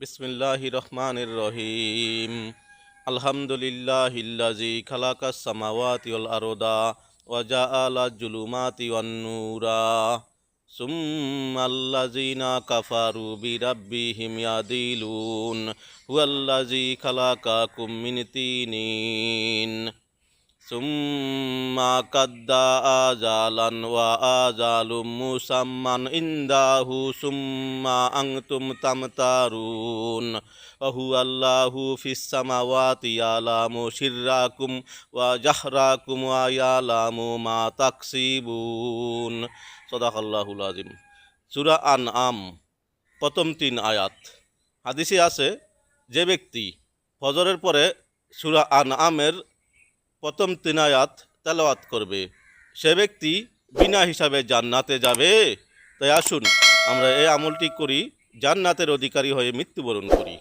বিসমিল্লাহ রহমানির রহিম আলহামদুলিল্লাহিল্লাজি খালাকাস সামাওয়াতি ওয়াল আরদা ওয়া জাআলা জুলুমাতি ওয়ান নূরা। সুম্মাল্লাযিনা কাফারু বিরাব্বিহিম ইয়াদিলুন। হুয়াল্লাযী খালাকাকুম মিন তিনিন। সুম্মা কাদ্দা আজালান ওয়া আজালুম মুসাম্মান ইন্দাহু সুম্মা আংতুম তামতারুন ওহু আল্লাহু ফিস সামাওয়াতি ইয়ালামু সিররাকুম ওয়া জাহরাকুম ওয়া ইয়ালামু মা তাকসিবুন সাদাকাল্লাহুল আযীম সূরা আনআম প্রথম তিন আয়াত। হাদিসে আছে, যে ব্যক্তি ফজরের পরে সুরা আন আনআমের প্রথম তিনায়াত তেলাওয়াত করবে। সে ব্যক্তি বিনা হিসাবে জান্নাতে যাবে। তাই আসুন, আমরা এই আমলটি করি, জান্নাতের অধিকারী হয়ে মৃত্যুবরণ করি।